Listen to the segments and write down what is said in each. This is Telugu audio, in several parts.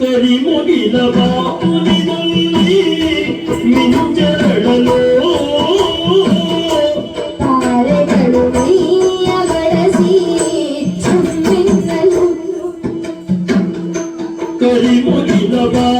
కరిమొగిల బాపుని నల్లి మింజరడలో కరిమొగిల బా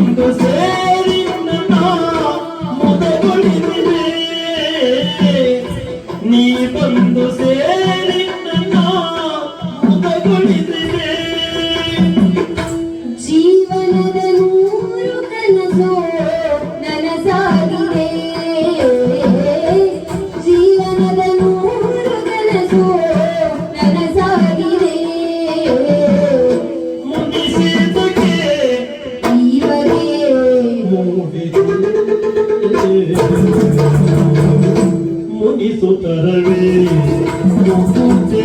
você. ಮುನಿಸುತ್ತರವೇ? ಮುಗುತ್ತೇ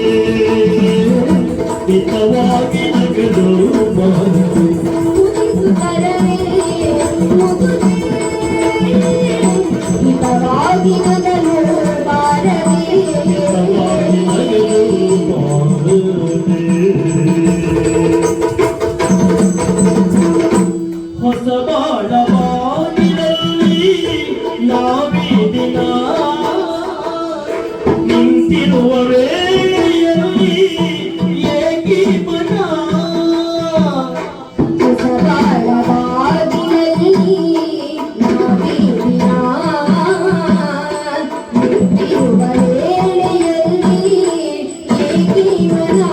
ಜೀವನ